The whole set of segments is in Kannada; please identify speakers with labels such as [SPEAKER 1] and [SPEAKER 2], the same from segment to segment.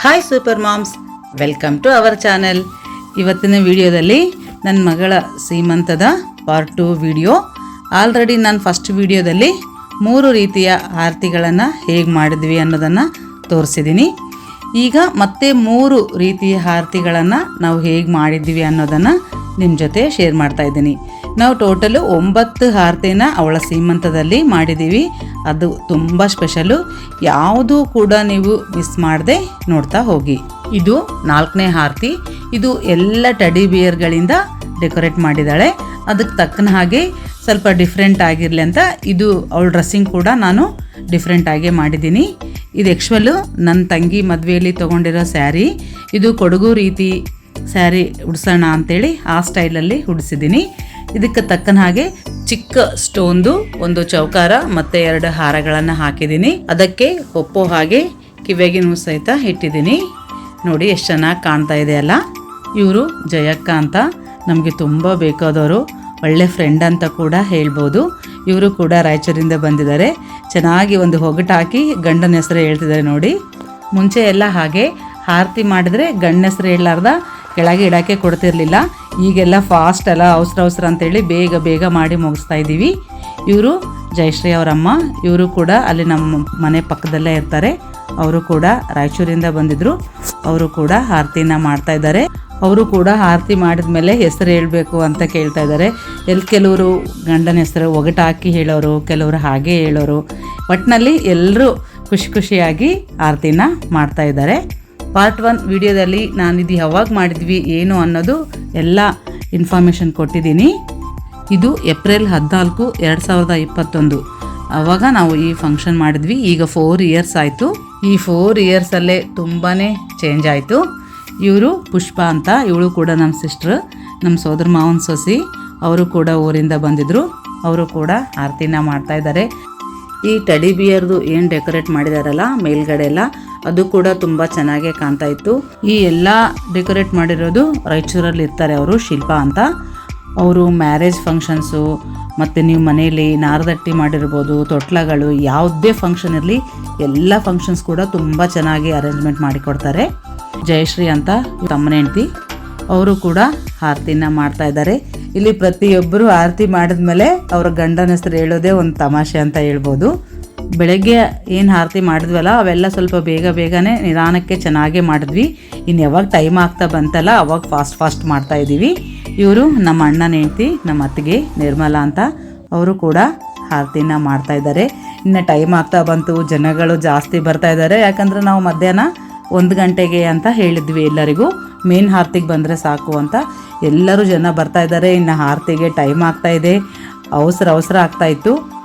[SPEAKER 1] Hi super moms welcome to our channel ಇವತ್ತಿನ ವಿಡಿಯೋದಲ್ಲಿ ನನ್ನ ಮಗಳ ಸೀಮಂತದ ಪಾರ್ಟ್ ಟು ವಿಡಿಯೋ ಆಲ್ರೆಡಿ ನಾನು ಫಸ್ಟ್ ವಿಡಿಯೋದಲ್ಲಿ ಮೂರು ರೀತಿಯ ಆರತಿಗಳನ್ನು ಹೇಗೆ ಮಾಡಿದ್ವಿ ಅನ್ನೋದನ್ನು ತೋರಿಸಿದ್ದೀನಿ ಈಗ ಮತ್ತೆ ಮೂರು ರೀತಿಯ ಆರತಿಗಳನ್ನು ನಾವು ಹೇಗೆ ಮಾಡಿದ್ವಿ ಅನ್ನೋದನ್ನು ನಿಮ್ಮ ಜೊತೆ ಶೇರ್ ಮಾಡ್ತಾ ಇದ್ದೀನಿ. ನಾವು ಟೋಟಲು ಒಂಬತ್ತು ಆರತಿನ ಅವಳ ಸೀಮಂತದಲ್ಲಿ ಮಾಡಿದ್ದೀವಿ ಅದು ತುಂಬ ಸ್ಪೆಷಲು ಯಾವುದೂ ಕೂಡ ನೀವು ಮಿಸ್ ಮಾಡದೆ ನೋಡ್ತಾ ಹೋಗಿ. ಇದು ನಾಲ್ಕನೇ ಹಾರತಿ ಇದು ಎಲ್ಲ ಟಡಿ ಬಿಯರ್ಗಳಿಂದ ಡೆಕೋರೇಟ್ ಮಾಡಿದ್ದಾಳೆ. ಅದಕ್ಕೆ ತಕ್ಕನ ಹಾಗೆ ಸ್ವಲ್ಪ ಡಿಫ್ರೆಂಟ್ ಆಗಿರಲಿ ಅಂತ ಇದು ಅವಳ ಡ್ರೆಸ್ಸಿಂಗ್ ಕೂಡ ನಾನು ಡಿಫ್ರೆಂಟಾಗೇ ಮಾಡಿದ್ದೀನಿ. ಇದು ಆ್ಯಕ್ಚುವಲು ನನ್ನ ತಂಗಿ ಮದುವೆಯಲ್ಲಿ ತೊಗೊಂಡಿರೋ ಸ್ಯಾರಿ ಇದು ಕೊಡಗು ರೀತಿ ಸ್ಯಾರಿ ಉಡ್ಸೋಣ ಅಂತೇಳಿ ಆ ಸ್ಟೈಲಲ್ಲಿ ಉಡಿಸಿದ್ದೀನಿ. ಇದಕ್ಕೆ ತಕ್ಕನ ಹಾಗೆ ಚಿಕ್ಕ ಸ್ಟೋನ್ದು ಒಂದು ಚೌಕಾರ ಮತ್ತು ಎರಡು ಹಾರಗಳನ್ನು ಹಾಕಿದ್ದೀನಿ. ಅದಕ್ಕೆ ಒಪ್ಪೋ ಹಾಗೆ ಕಿವಿಯಾಗಿನೂ ಸಹಿತ ಇಟ್ಟಿದ್ದೀನಿ. ನೋಡಿ ಎಷ್ಟು ಚೆನ್ನಾಗಿ ಕಾಣ್ತಾ ಇದೆ ಅಲ್ಲ. ಇವರು ಜಯಕ್ಕ ಅಂತ. ನಮಗೆ ತುಂಬ ಬೇಕಾದವರು. ಒಳ್ಳೆ ಫ್ರೆಂಡ್ ಅಂತ ಕೂಡ ಹೇಳ್ಬೋದು. ಇವರು ಕೂಡ ರಾಯಚೂರಿಂದ ಬಂದಿದ್ದಾರೆ. ಚೆನ್ನಾಗಿ ಒಂದು ಹೊಗಟು ಹಾಕಿ ಗಂಡನ ಹೆಸರು ಹೇಳ್ತಿದ್ದಾರೆ ನೋಡಿ. ಮುಂಚೆ ಎಲ್ಲ ಹಾಗೆ ಆರತಿ ಮಾಡಿದ್ರೆ ಗಂಡನ ಹೆಸರು ಹೇಳಲಾರ್ದ. ಕೆಳಗೆ ಇಡೋಕ್ಕೆ ಕೊಡ್ತಿರ್ಲಿಲ್ಲ. ಈಗೆಲ್ಲ ಫಾಸ್ಟ್ ಅಲ್ಲ, ಅವಸರ ಅವಸರ ಅಂತೇಳಿ ಬೇಗ ಬೇಗ ಮಾಡಿ ಮುಗಿಸ್ತಾ ಇದ್ದೀವಿ. ಇವರು ಜಯಶ್ರೀ ಅವರಮ್ಮ, ಇವರು ಕೂಡ ಅಲ್ಲಿ ನಮ್ಮ ಮನೆ ಪಕ್ಕದಲ್ಲೇ ಇರ್ತಾರೆ. ಅವರು ಕೂಡ ರಾಯಚೂರಿಂದ ಬಂದಿದ್ರು. ಅವರು ಕೂಡ ಆರತಿನ ಮಾಡ್ತಾ ಇದ್ದಾರೆ. ಅವರು ಕೂಡ ಆರತಿ ಮಾಡಿದ ಮೇಲೆ ಹೆಸರು ಹೇಳಬೇಕು ಅಂತ ಕೇಳ್ತಾ ಇದ್ದಾರೆ. ಎಲ್ಲಿ ಕೆಲವರು ಗಂಡನ ಹೆಸರು ಒಗಟ ಹಾಕಿ ಹೇಳೋರು, ಕೆಲವರು ಹಾಗೆ ಹೇಳೋರು. ಒಟ್ಟಿನಲ್ಲಿ ಎಲ್ಲರೂ ಖುಷಿ ಖುಷಿಯಾಗಿ ಆರತಿನ ಮಾಡ್ತಾ ಇದ್ದಾರೆ. ಪಾರ್ಟ್ ಒನ್ ವಿಡಿಯೋದಲ್ಲಿ ನಾನು ಇದು ಯಾವಾಗ ಮಾಡಿದ್ವಿ, ಏನು ಅನ್ನೋದು ಎಲ್ಲ ಇನ್ಫಾರ್ಮೇಷನ್ ಕೊಟ್ಟಿದ್ದೀನಿ. ಇದು ಏಪ್ರಿಲ್ ಹದಿನಾಲ್ಕು, ಎರಡು ಸಾವಿರದ ಇಪ್ಪತ್ತೊಂದು. ಆವಾಗ ನಾವು ಈ ಫಂಕ್ಷನ್ ಮಾಡಿದ್ವಿ, ಈಗ ಫೋರ್ ಇಯರ್ಸ್ ಆಯಿತು. ಈ ಫೋರ್ ಇಯರ್ಸಲ್ಲೇ ತುಂಬಾ ಚೇಂಜ್ ಆಯಿತು. ಇವರು ಪುಷ್ಪ ಅಂತ, ಇವಳು ಕೂಡ ನಮ್ಮ ಸಿಸ್ಟ್ರ್ ನಮ್ಮ ಸೋದರ ಮಾವನ ಸೊಸಿ, ಅವರು ಕೂಡ ಊರಿಂದ ಬಂದಿದ್ದರು ಅವರು ಕೂಡ ಆರತಿನ ಮಾಡ್ತಾಯಿದ್ದಾರೆ ಈ ಟಡಿ ಬಿಯರ್ದು ಏನು ಡೆಕೋರೇಟ್ ಮಾಡಿದಾರಲ್ಲ, ಮೇಲ್ಗಡೆ ಎಲ್ಲ ಅದು ಕೂಡ ತುಂಬಾ ಚೆನ್ನಾಗೇ ಕಾಣ್ತಾ ಇತ್ತು. ಈ ಎಲ್ಲ ಡೆಕೋರೇಟ್ ಮಾಡಿರೋದು ರಾಯಚೂರಲ್ಲಿ ಇರ್ತಾರೆ ಅವರು, ಶಿಲ್ಪಾ ಅಂತ. ಅವರು ಮ್ಯಾರೇಜ್ ಫಂಕ್ಷನ್ಸು, ಮತ್ತು ನೀವು ಮನೆಯಲ್ಲಿ ನಾರದಟ್ಟಿ ಮಾಡಿರ್ಬೋದು, ತೊಟ್ಲಗಳು, ಯಾವುದೇ ಫಂಕ್ಷನ್ ಇರಲಿ, ಎಲ್ಲ ಫಂಕ್ಷನ್ಸ್ ಕೂಡ ತುಂಬ ಚೆನ್ನಾಗಿ ಅರೇಂಜ್ಮೆಂಟ್ ಮಾಡಿಕೊಡ್ತಾರೆ. ಜಯಶ್ರೀ ಅಂತ ತಮ್ಮನ ಹೆಂಡ್ತಿ, ಅವರು ಕೂಡ ಆರತಿನ ಮಾಡ್ತಾ ಇದ್ದಾರೆ. ಇಲ್ಲಿ ಪ್ರತಿಯೊಬ್ಬರು ಆರತಿ ಮಾಡಿದ್ಮೇಲೆ ಅವರ ಗಂಡನ ಹೆಸರು ಹೇಳೋದೇ ಒಂದು ತಮಾಷೆ ಅಂತ ಹೇಳ್ಬೋದು. ಬೆಳಗ್ಗೆ ಏನು ಆರತಿ ಮಾಡಿದ್ವಲ್ಲ, ಅವೆಲ್ಲ ಸ್ವಲ್ಪ ಬೇಗ ಬೇಗನೆ ನಿಧಾನಕ್ಕೆ ಚೆನ್ನಾಗೇ ಮಾಡಿದ್ವಿ. ಇನ್ನು ಯಾವಾಗ ಟೈಮ್ ಆಗ್ತಾ ಬಂತಲ್ಲ, ಅವಾಗ ಫಾಸ್ಟ್ ಫಾಸ್ಟ್ ಮಾಡ್ತಾ ಇದ್ದೀವಿ. ಇವರು ನಮ್ಮ ಅಣ್ಣನ ಹೆಂಡ್ತಿ, ನಮ್ಮ ಅತ್ತಿಗೆ ನಿರ್ಮಲಾ ಅಂತ ಅವರು ಕೂಡ ಆರತಿನ ಮಾಡ್ತಾ ಇದ್ದಾರೆ. ಇನ್ನು ಟೈಮ್ ಆಗ್ತಾ ಬಂತು, ಜನಗಳು ಜಾಸ್ತಿ ಬರ್ತಾ ಇದ್ದಾರೆ. ಯಾಕಂದರೆ ನಾವು ಮಧ್ಯಾಹ್ನ ಒಂದು ಗಂಟೆಗೆ ಅಂತ ಹೇಳಿದ್ವಿ ಎಲ್ಲರಿಗೂ. ಮೇನ್ ಆರತಿಗೆ ಬಂದರೆ ಸಾಕು ಅಂತ. ಎಲ್ಲರೂ ಜನ ಬರ್ತಾ ಇದ್ದಾರೆ. ಇನ್ನು ಆರತಿಗೆ ಟೈಮ್ ಆಗ್ತಾ ಇದೆ. ಅವಸರ ಅವಸರ ಆಗ್ತಾ ಇತ್ತು.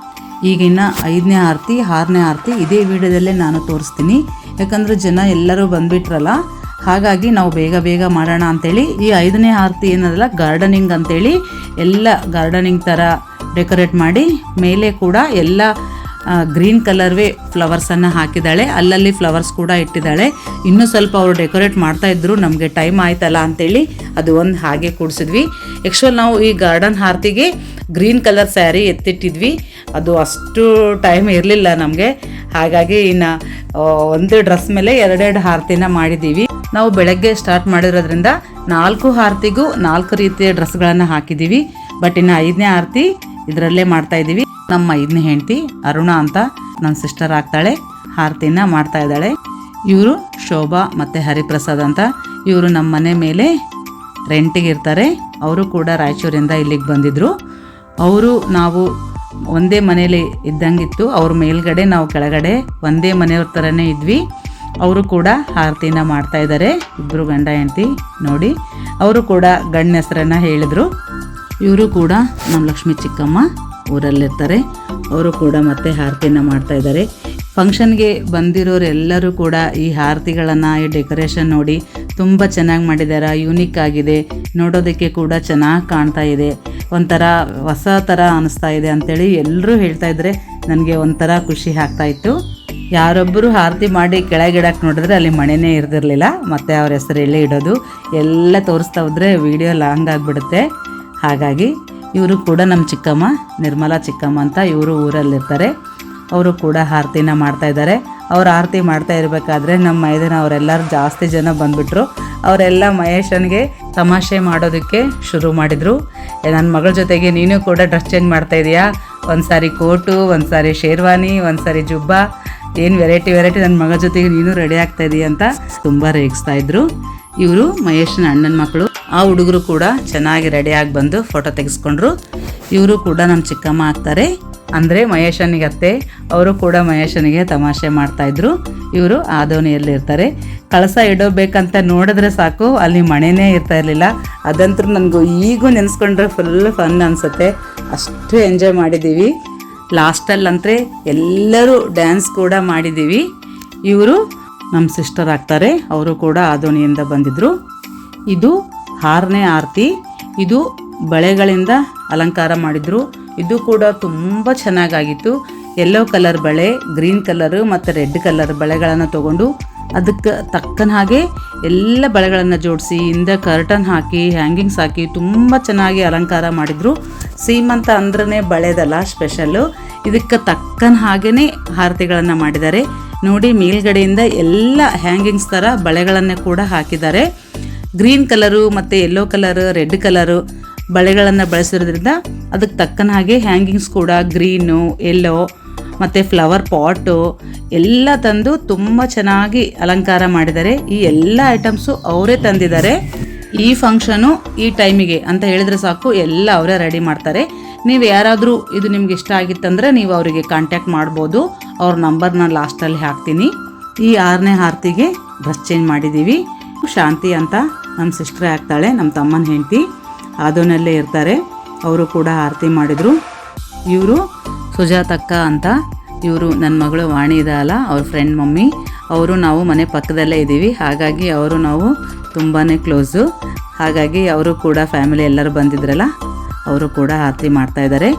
[SPEAKER 1] ಈಗಿನ್ನ ಐದನೇ ಆರತಿ, ಆರನೇ ಆರತಿ ಇದೇ ವಿಡಿಯೋದಲ್ಲೇ ನಾನು ತೋರಿಸ್ತೀನಿ. ಯಾಕಂದರೆ ಜನ ಎಲ್ಲರೂ ಬಂದುಬಿಟ್ರಲ್ಲ, ಹಾಗಾಗಿ ನಾವು ಬೇಗ ಬೇಗ ಮಾಡೋಣ ಅಂಥೇಳಿ ಈ ಐದನೇ ಆರತಿ ಏನದಲ್ಲ ಗಾರ್ಡನಿಂಗ್ ಅಂತೇಳಿ ಎಲ್ಲ ಗಾರ್ಡನಿಂಗ್ ಥರ ಡೆಕೋರೇಟ್ ಮಾಡಿ, ಮೇಲೆ ಕೂಡ ಎಲ್ಲ ಗ್ರೀನ್ ಕಲರ್ವೇ ಫ್ಲವರ್ಸನ್ನು ಹಾಕಿದ್ದಾಳೆ. ಅಲ್ಲಲ್ಲಿ ಫ್ಲವರ್ಸ್ ಕೂಡ ಇಟ್ಟಿದ್ದಾಳೆ. ಇನ್ನೂ ಸ್ವಲ್ಪ ಅವರು ಡೆಕೋರೇಟ್ ಮಾಡ್ತಾ ಇದ್ರು, ನಮಗೆ ಟೈಮ್ ಆಯ್ತಲ್ಲ ಅಂತೇಳಿ ಅದು ಒಂದು ಹಾಗೆ ಕೂಡಿಸಿದ್ವಿ. ಆ್ಯಕ್ಚುಲ್ ನಾವು ಈ ಗಾರ್ಡನ್ ಹಾರ್ತಿಗೆ ಗ್ರೀನ್ ಕಲರ್ ಸ್ಯಾರಿ ಎತ್ತಿಟ್ಟಿದ್ವಿ. ಅದು ಅಷ್ಟು ಟೈಮ್ ಇರಲಿಲ್ಲ ನಮಗೆ. ಹಾಗಾಗಿ ಇನ್ನು ಒಂದು ಡ್ರೆಸ್ ಮೇಲೆ ಎರಡೆರಡು ಹಾರ್ತಿನ ಮಾಡಿದ್ದೀವಿ. ನಾವು ಬೆಳಗ್ಗೆ ಸ್ಟಾರ್ಟ್ ಮಾಡಿರೋದ್ರಿಂದ ನಾಲ್ಕು ಹಾರ್ತಿಗೂ ನಾಲ್ಕು ರೀತಿಯ ಡ್ರೆಸ್ಗಳನ್ನು ಹಾಕಿದ್ದೀವಿ. ಬಟ್ ಇನ್ನು ಐದನೇ ಆರತಿ ಇದರಲ್ಲೇ ಮಾಡ್ತಾ ಇದ್ದೀವಿ. ನಮ್ಮ ಐದನೇ ಹೆಂಡತಿ ಅರುಣ ಅಂತ ನನ್ನ ಸಿಸ್ಟರ್ ಆಗ್ತಾಳೆ ಆರತಿನ ಮಾಡ್ತಾ ಇದ್ದಾಳೆ. ಇವರು ಶೋಭಾ ಮತ್ತು ಹರಿಪ್ರಸಾದ್ ಅಂತ. ಇವರು ನಮ್ಮ ಮನೆ ಮೇಲೆ ರೆಂಟಿಗೆ ಇರ್ತಾರೆ. ಅವರು ಕೂಡ ರಾಯಚೂರಿಂದ ಇಲ್ಲಿಗೆ ಬಂದಿದ್ದರು ಅವರು ನಾವು ಒಂದೇ ಮನೇಲಿ ಇದ್ದಂಗಿತ್ತು. ಅವ್ರ ಮೇಲ್ಗಡೆ ನಾವು ಕೆಳಗಡೆ ಒಂದೇ ಮನೆಯವ್ರ ಥರನೇ ಇದ್ವಿ. ಅವರು ಕೂಡ ಆರತಿನ ಮಾಡ್ತಾ ಇದ್ದಾರೆ ಇಬ್ಬರು ಗಂಡ ಹೆಂಡತಿ ನೋಡಿ. ಅವರು ಕೂಡ ಗಂಡನ ಹೆಸರನ್ನು ಹೇಳಿದರು. ಇವರು ಕೂಡ ನಮ್ಮ ಲಕ್ಷ್ಮಿ ಚಿಕ್ಕಮ್ಮ. ಊರಲ್ಲಿರ್ತಾರೆ. ಅವರು ಕೂಡ ಮತ್ತೆ ಆರತಿನ ಮಾಡ್ತಾ ಇದ್ದಾರೆ. ಫಂಕ್ಷನ್ಗೆ ಬಂದಿರೋರೆಲ್ಲರೂ ಕೂಡ ಈ ಆರತಿಗಳನ್ನು, ಈ ಡೆಕೋರೇಷನ್ ನೋಡಿ ತುಂಬ ಚೆನ್ನಾಗಿ ಮಾಡಿದ್ದಾರೆ. ಯೂನಿಕ್ ಆಗಿದೆ. ನೋಡೋದಕ್ಕೆ ಕೂಡ ಚೆನ್ನಾಗಿ ಕಾಣ್ತಾ ಇದೆ. ಒಂಥರ ಹೊಸ ಥರ ಅನಿಸ್ತಾ ಇದೆ ಅಂತೇಳಿ ಎಲ್ಲರೂ ಹೇಳ್ತಾ ಇದ್ದರೆ ನನಗೆ ಒಂಥರ ಖುಷಿ ಆಗ್ತಾ ಇತ್ತು. ಯಾರೊಬ್ಬರು ಆರತಿ ಮಾಡಿ ಕೆಳಗಿಡಕ್ಕೆ ನೋಡಿದ್ರೆ ಅಲ್ಲಿ ಮಣೆನೇ ಇರ್ದಿರಲಿಲ್ಲ. ಮತ್ತೆ ಅವ್ರ ಹೆಸರು ಇಡೋದು. ಎಲ್ಲ ತೋರಿಸ್ತಾ ಹೋದರೆ ವೀಡಿಯೋ ಲಾಂಗ್ ಆಗಿಬಿಡುತ್ತೆ. ಹಾಗಾಗಿ ಇವರು ಕೂಡ ನಮ್ಮ ಚಿಕ್ಕಮ್ಮ, ನಿರ್ಮಲಾ ಚಿಕ್ಕಮ್ಮ ಅಂತ ಇವರು ಊರಲ್ಲಿರ್ತಾರೆ. ಅವರು ಕೂಡ ಆರತಿನ ಮಾಡ್ತಾ ಇದ್ದಾರೆ. ಅವ್ರು ಆರತಿ ಮಾಡ್ತಾ ಇರಬೇಕಾದ್ರೆ ನಮ್ಮ ಮೈದನ ಅವರೆಲ್ಲರೂ ಜಾಸ್ತಿ ಜನ ಬಂದುಬಿಟ್ರು. ಅವರೆಲ್ಲ ಮಹೇಶನಿಗೆ ತಮಾಷೆ ಮಾಡೋದಕ್ಕೆ ಶುರು ಮಾಡಿದರು. ನನ್ನ ಮಗಳ ಜೊತೆಗೆ ನೀನು ಕೂಡ ಡ್ರೆಸ್ ಚೇಂಜ್ ಮಾಡ್ತಾ ಇದೀಯಾ? ಒಂದು ಸಾರಿ ಕೋಟು ಒಂದು ಸಾರಿ ಶೇರ್ವಾನಿ ಒಂದು ಸಾರಿ ಜುಬ್ಬ. ಏನು ವೆರೈಟಿ ವೆರೈಟಿ ನನ್ನ ಮಗಳ ಜೊತೆಗೆ ನೀನು ರೆಡಿ ಆಗ್ತಾ ಇದೀಯ ಅಂತ ತುಂಬ ರೇಗಿಸ್ತಾ ಇದ್ರು. ಇವರು ಮಹೇಶನ ಅಣ್ಣನ ಮಕ್ಕಳು ಆ ಹುಡುಗರು ಕೂಡ ಚೆನ್ನಾಗಿ ರೆಡಿಯಾಗಿ ಬಂದು ಫೋಟೋ ತೆಗೆಸ್ಕೊಂಡ್ರು. ಇವರು ಕೂಡ ನಮ್ಮ ಚಿಕ್ಕಮ್ಮ ಆಗ್ತಾರೆ. ಅಂದರೆ ಮಹೇಶನಿಗೆ ಅತ್ತೆ, ಅವರು ಕೂಡ ಮಹೇಶನಿಗೆ ತಮಾಷೆ ಮಾಡ್ತಾಯಿದ್ರು ಇವರು ಆದೋನಿಯಲ್ಲಿ ಇರ್ತಾರೆ. ಕಳಸ ಇಡೋಬೇಕಂತ ನೋಡಿದ್ರೆ ಸಾಕು, ಅಲ್ಲಿ ಮಳೆನೇ ಇರ್ತಾ ಇರಲಿಲ್ಲ. ಅದಂತೂ ನನಗೂ ಈಗೂ ನೆನೆಸ್ಕೊಂಡ್ರೆ ಫುಲ್ ಫನ್ ಅನಿಸುತ್ತೆ. ಅಷ್ಟು ಎಂಜಾಯ್ ಮಾಡಿದ್ದೀವಿ ಲಾಸ್ಟಲ್ಲಂತೆ ಎಲ್ಲರೂ ಡ್ಯಾನ್ಸ್ ಕೂಡ ಮಾಡಿದ್ದೀವಿ ಇವರು ನಮ್ಮ ಸಿಸ್ಟರ್ ಆಗ್ತಾರೆ. ಅವರು ಕೂಡ ಆದೋಣಿಯಿಂದ ಬಂದಿದ್ದರು ಇದು ಆರನೇ ಆರತಿ. ಇದು ಬಳೆಗಳಿಂದ ಅಲಂಕಾರ ಮಾಡಿದರು. ಇದು ಕೂಡ ತುಂಬ ಚೆನ್ನಾಗಾಗಿತ್ತು. ಯೆಲ್ಲೋ ಕಲರ್ ಬಳೆ ಗ್ರೀನ್ ಕಲರು ಮತ್ತು ರೆಡ್ ಕಲರ್ ಬಳೆಗಳನ್ನು ತಗೊಂಡು ಅದಕ್ಕೆ ತಕ್ಕನ ಹಾಗೆ ಎಲ್ಲ ಬಳೆಗಳನ್ನು ಜೋಡಿಸಿ, ಹಿಂದೆ ಕರ್ಟನ್ ಹಾಕಿ ಹ್ಯಾಂಗಿಂಗ್ಸ್ ಹಾಕಿ ತುಂಬ ಚೆನ್ನಾಗಿ ಅಲಂಕಾರ ಮಾಡಿದರು. ಸೀಮಂತ ಅಂದ್ರೇ ಬಳೆದಲ್ಲ ಸ್ಪೆಷಲ್ಲು ಇದಕ್ಕೆ ತಕ್ಕನ ಹಾಗೇ ಆರತಿಗಳನ್ನು ಮಾಡಿದ್ದಾರೆ. ನೋಡಿ, ಮೇಲ್ಗಡೆಯಿಂದ ಎಲ್ಲ ಹ್ಯಾಂಗಿಂಗ್ಸ್ ಥರ ಬಳೆಗಳನ್ನೇ ಕೂಡ ಹಾಕಿದ್ದಾರೆ. ಗ್ರೀನ್ ಕಲರು ಮತ್ತು ಯೆಲ್ಲೋ ಕಲರ್ ರೆಡ್ ಕಲರು ಬಳೆಗಳನ್ನು ಬಳಸಿರೋದ್ರಿಂದ ಅದಕ್ಕೆ ತಕ್ಕನ ಹಾಗೆ ಹ್ಯಾಂಗಿಂಗ್ಸ್ ಕೂಡ ಗ್ರೀನು ಯೆಲ್ಲೋ ಮತ್ತು ಫ್ಲವರ್ ಪಾಟು ಎಲ್ಲ ತಂದು ತುಂಬ ಚೆನ್ನಾಗಿ ಅಲಂಕಾರ ಮಾಡಿದ್ದಾರೆ. ಈ ಎಲ್ಲ ಐಟಮ್ಸು ಅವರೇ ತಂದಿದ್ದಾರೆ. ಈ ಫಂಕ್ಷನು ಈ ಟೈಮಿಗೆ ಅಂತ ಹೇಳಿದ್ರೆ ಸಾಕು, ಎಲ್ಲ ಅವರೇ ರೆಡಿ ಮಾಡ್ತಾರೆ. ನೀವು ಯಾರಾದರೂ ಇದು ನಿಮ್ಗೆ ಇಷ್ಟ ಆಗಿತ್ತಂದರೆ ನೀವು ಅವರಿಗೆ ಕಾಂಟ್ಯಾಕ್ಟ್ ಮಾಡ್ಬೋದು. ಅವ್ರ ನಂಬರ್ನ ಲಾಸ್ಟಲ್ಲಿ ಹಾಕ್ತೀನಿ. ಈ ಆರನೇ ಆರತಿಗೆ ಡ್ರೆಸ್ ಚೇಂಜ್ ಮಾಡಿದ್ದೀವಿ ಶಾಂತಿ ಅಂತ ನಮ್ಮ ಸಿಸ್ಟ್ರೇ ಆಗ್ತಾಳೆ ನಮ್ಮ ತಮ್ಮನ ಹೆಂಡತಿ. ಅದನ್ನಲ್ಲೇ ಇರ್ತಾರೆ. ಅವರು ಕೂಡ ಆರತಿ ಮಾಡಿದರು. ಇವರು ಸುಜಾತಕ್ಕ ಅಂತ. ಇವರು ನನ್ನ ಮಗಳು ವಾಣಿ ಇದಲ್ಲ ಅವ್ರ ಫ್ರೆಂಡ್ ಮಮ್ಮಿ. ಅವರು ನಾವು ಮನೆ ಪಕ್ಕದಲ್ಲೇ ಇದ್ದೀವಿ. ಹಾಗಾಗಿ ಅವರು ನಾವು ತುಂಬಾ ಕ್ಲೋಸು ಹಾಗಾಗಿ ಅವರು ಕೂಡ ಫ್ಯಾಮಿಲಿ ಎಲ್ಲರೂ ಬಂದಿದ್ರಲ್ಲ, ಅವರು ಕೂಡ ಆರತಿ ಮಾಡ್ತಾ ಇದ್ದಾರೆ.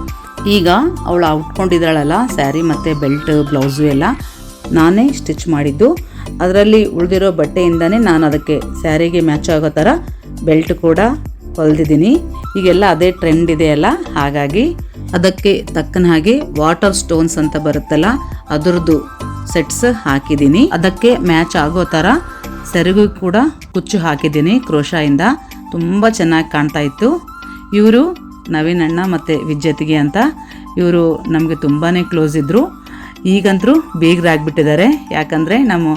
[SPEAKER 1] ಈಗ ಅವಳು ಉಟ್ಕೊಂಡಿದ್ದಾಳಲ್ಲ ಸ್ಯಾರಿ ಮತ್ತು ಬೆಲ್ಟ್ ಬ್ಲೌಸು ಎಲ್ಲ ನಾನೇ ಸ್ಟಿಚ್ ಮಾಡಿದ್ದು. ಅದರಲ್ಲಿ ಉಳಿದಿರೋ ಬಟ್ಟೆಯಿಂದನೇ ನಾನು ಅದಕ್ಕೆ ಸ್ಯಾರಿಗೆ ಮ್ಯಾಚ್ ಆಗೋ ಥರ ಬೆಲ್ಟ್ ಕೂಡ ಹೊಲ್ದಿದ್ದೀನಿ. ಈಗೆಲ್ಲ ಅದೇ ಟ್ರೆಂಡ್ ಇದೆಯಲ್ಲ ಹಾಗಾಗಿ ಅದಕ್ಕೆ ತಕ್ಕನ ಹಾಗೆ ವಾಟರ್ ಸ್ಟೋನ್ಸ್ ಅಂತ ಬರುತ್ತಲ್ಲ, ಅದರದ್ದು ಸೆಟ್ಸ್ ಹಾಕಿದ್ದೀನಿ. ಅದಕ್ಕೆ ಮ್ಯಾಚ್ ಆಗೋ ಥರ ಸೆರಗು ಕೂಡ ಕುಚ್ಚು ಹಾಕಿದ್ದೀನಿ, ಕ್ರೋಶಾಯಿಂದ. ತುಂಬ ಚೆನ್ನಾಗಿ ಕಾಣ್ತಾ ಇತ್ತು. ಇವರು ನವೀನ್ ಅಣ್ಣ ಮತ್ತು ವಿಜ್ಜತಿಗೆ ಅಂತ ಇವರು ನಮಗೆ ತುಂಬಾ ಕ್ಲೋಸ್ ಇದ್ದರು ಈಗಂತರೂ ಬೀಗರಾಗ್ಬಿಟ್ಟಿದ್ದಾರೆ ಯಾಕಂದರೆ ನಮ್ಮ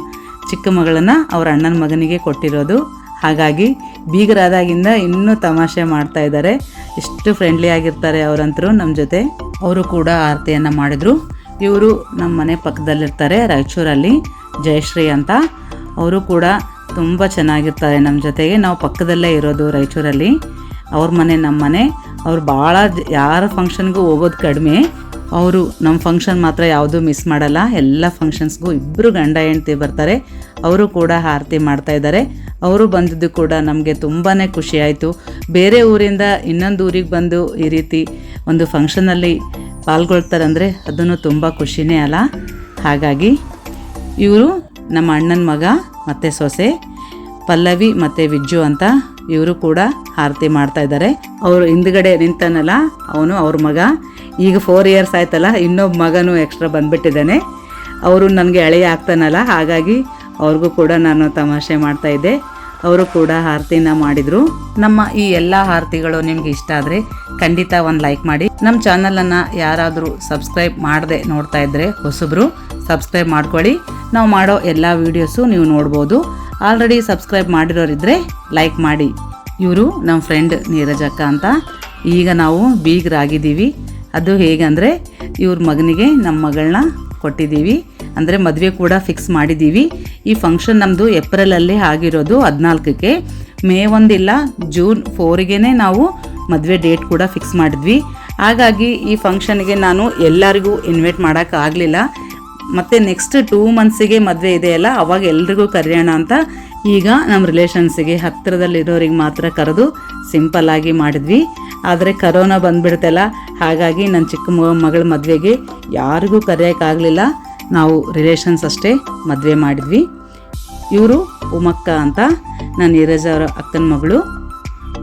[SPEAKER 1] ಚಿಕ್ಕ ಮಗಳನ್ನು ಅವ್ರ ಅಣ್ಣನ ಮಗನಿಗೆ ಕೊಟ್ಟಿರೋದು. ಹಾಗಾಗಿ ಬೀಗರಾದಾಗಿಂದ ಇನ್ನೂ ತಮಾಷೆ ಮಾಡ್ತಾ ಇದ್ದಾರೆ. ಎಷ್ಟು ಫ್ರೆಂಡ್ಲಿ ಆಗಿರ್ತಾರೆ ಅವರಂತರೂ ನಮ್ಮ ಜೊತೆ. ಅವರು ಕೂಡ ಆರತಿಯನ್ನು ಮಾಡಿದರು. ಇವರು ನಮ್ಮ ಮನೆ ಪಕ್ಕದಲ್ಲಿರ್ತಾರೆ, ರಾಯಚೂರಲ್ಲಿ. ಜಯಶ್ರೀ ಅಂತ. ಅವರು ಕೂಡ ತುಂಬ ಚೆನ್ನಾಗಿರ್ತಾರೆ ನಮ್ಮ ಜೊತೆಗೆ. ನಾವು ಪಕ್ಕದಲ್ಲೇ ಇರೋದು ರಾಯಚೂರಲ್ಲಿ. ಅವ್ರ ಮನೆ ನಮ್ಮ ಮನೆ. ಅವ್ರು ಭಾಳ ಯಾರ ಫಂಕ್ಷನ್ಗೂ ಹೋಗೋದು ಕಡಿಮೆ ಅವರು ನಮ್ಮ ಫಂಕ್ಷನ್ ಮಾತ್ರ ಯಾವುದೂ ಮಿಸ್ ಮಾಡಲ್ಲ. ಎಲ್ಲ ಫಂಕ್ಷನ್ಸ್ಗೂ ಇಬ್ಬರು ಗಂಡ ಹೆಂಡ್ತಿ ಬರ್ತಾರೆ. ಅವರು ಕೂಡ ಆರತಿ ಮಾಡ್ತಾ ಇದ್ದಾರೆ. ಅವರು ಬಂದಿದ್ದು ಕೂಡ ನಮಗೆ ತುಂಬಾ ಖುಷಿಯಾಯಿತು ಬೇರೆ ಊರಿಂದ ಇನ್ನೊಂದು ಊರಿಗೆ ಬಂದು ಈ ರೀತಿ ಒಂದು ಫಂಕ್ಷನಲ್ಲಿ ಪಾಲ್ಗೊಳ್ತಾರಂದರೆ ಅದನ್ನು ತುಂಬ ಖುಷಿನೇ ಅಲ್ಲ. ಹಾಗಾಗಿ ಇವರು ನಮ್ಮ ಅಣ್ಣನ ಮಗ ಮತ್ತು ಸೊಸೆ, ಪಲ್ಲವಿ ಮತ್ತು ವಿಜ್ಜು ಅಂತ ಇವರು ಕೂಡ ಆರತಿ ಮಾಡ್ತಾ ಇದ್ದಾರೆ. ಅವರು ಹಿಂದ್ಗಡೆ ನಿಂತಾನಲ್ಲ, ಅವನು ಅವ್ರ ಮಗ. ಈಗ ಫೋರ್ ಇಯರ್ಸ್ ಆಯ್ತಲ್ಲ, ಇನ್ನೊಬ್ಬ ಮಗನೂ ಎಕ್ಸ್ಟ್ರಾ ಬಂದ್ಬಿಟ್ಟಿದ್ದಾನೆ. ಅವರು ನನಗೆ ಎಳೆಯ ಆಗ್ತಾನಲ್ಲ, ಹಾಗಾಗಿ ಅವ್ರಿಗೂ ಕೂಡ ನಾನು ತಮಾಷೆ ಮಾಡ್ತಾ ಇದ್ದೆ. ಅವರು ಕೂಡ ಆರತಿನ ಮಾಡಿದರು. ನಮ್ಮ ಈ ಎಲ್ಲ ಆರತಿಗಳು ನಿಮ್ಗೆ ಇಷ್ಟ ಆದರೆ ಖಂಡಿತ ಒಂದು ಲೈಕ್ ಮಾಡಿ. ನಮ್ಮ ಚಾನಲನ್ನು ಯಾರಾದರೂ ಸಬ್ಸ್ಕ್ರೈಬ್ ಮಾಡದೆ ನೋಡ್ತಾ ಇದ್ದರೆ ಹೊಸಬ್ರು ಸಬ್ಸ್ಕ್ರೈಬ್ ಮಾಡ್ಕೊಳ್ಳಿ. ನಾವು ಮಾಡೋ ಎಲ್ಲ ವೀಡಿಯೋಸು ನೀವು ನೋಡ್ಬೋದು. ಆಲ್ರೆಡಿ ಸಬ್ಸ್ಕ್ರೈಬ್ ಮಾಡಿರೋರಿದ್ರೆ ಲೈಕ್ ಮಾಡಿ. ಇವರು ನಮ್ಮ ಫ್ರೆಂಡ್ ನೀರಜಕ್ಕ ಅಂತ. ಈಗ ನಾವು ಬೀಗರಾಗಿದ್ದೀವಿ. ಅದು ಹೇಗಂದರೆ ಇವ್ರ ಮಗನಿಗೆ ನಮ್ಮ ಮಗಳನ್ನ ಕೊಟ್ಟಿದ್ದೀವಿ. ಅಂದರೆ ಮದುವೆ ಕೂಡ ಫಿಕ್ಸ್ ಮಾಡಿದ್ದೀವಿ. ಈ ಫಂಕ್ಷನ್ ನಮ್ಮದು ಏಪ್ರಿಲಲ್ಲಿ ಆಗಿರೋದು ಹದಿನಾಲ್ಕಕ್ಕೆ. ಮೇ ಒಂದಿಲ್ಲ, ಜೂನ್ ಫೋರಿಗೆ ನಾವು ಮದುವೆ ಡೇಟ್ ಕೂಡ ಫಿಕ್ಸ್ ಮಾಡಿದ್ವಿ. ಹಾಗಾಗಿ ಈ ಫಂಕ್ಷನ್ಗೆ ನಾನು ಎಲ್ಲರಿಗೂ ಇನ್ವೈಟ್ ಮಾಡೋಕ್ಕಾಗಲಿಲ್ಲ ಮತ್ತು ನೆಕ್ಸ್ಟ್ ಟೂ ಮಂತ್ಸಿಗೆ ಮದುವೆ ಇದೆಯಲ್ಲ ಅವಾಗ ಎಲ್ರಿಗೂ ಕರೆಯೋಣ ಅಂತ ಈಗ ನಮ್ಮ ರಿಲೇಷನ್ಸಿಗೆ ಹತ್ತಿರದಲ್ಲಿರೋರಿಗೆ ಮಾತ್ರ ಕರೆದು ಸಿಂಪಲ್ ಆಗಿ ಮಾಡಿದ್ವಿ. ಆದರೆ ಕರೋನಾ ಬಂದ್ಬಿಡ್ತಲ್ಲ ಹಾಗಾಗಿ ನನ್ನ ಚಿಕ್ಕ ಮಗಳ ಮದುವೆಗೆ ಯಾರಿಗೂ ಕರೆಯೋಕ್ಕಾಗಲಿಲ್ಲ. ನಾವು ರಿಲೇಷನ್ಸ್ ಅಷ್ಟೇ ಮದುವೆ ಮಾಡಿದ್ವಿ. ಇವರು ಉಮಕ್ಕ ಅಂತ ನನ್ನ ನೀರಜ್ ಅವರ ಅಕ್ಕನ ಮಗಳು.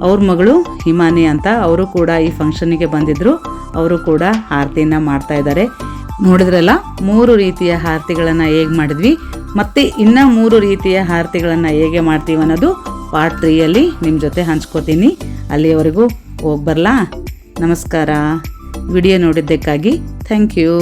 [SPEAKER 1] ಅವ್ರ ಮಗಳು ಹಿಮಾನಿ ಅಂತ, ಅವರು ಕೂಡ ಈ ಫಂಕ್ಷನಿಗೆ ಬಂದಿದ್ದರು ಅವರು ಕೂಡ ಆರತಿನ ಮಾಡ್ತಾ ಇದ್ದಾರೆ. ನೋಡಿದ್ರಲ್ಲ? ಮೂರು ರೀತಿಯ ಆರತಿಗಳನ್ನು ಹೇಗೆ ಮಾಡಿದ್ವಿ? ಮತ್ತೆ ಇನ್ನು ಮೂರು ರೀತಿಯ ಆರತಿಗಳನ್ನು ಹೇಗೆ ಮಾಡ್ತೀವಿ ಅನ್ನೋದು ಪಾರ್ಟ್ ತ್ರೀಯಲ್ಲಿ ನಿಮ್ಮ ಜೊತೆ ಹಂಚ್ಕೋತೀನಿ. ಅಲ್ಲಿಯವರೆಗೂ ಹೋಗ್ಬರ್ಲಾ ಬರಲಾ? ನಮಸ್ಕಾರ. Video ನೋಡಿದ್ದಕ್ಕಾಗಿ thank you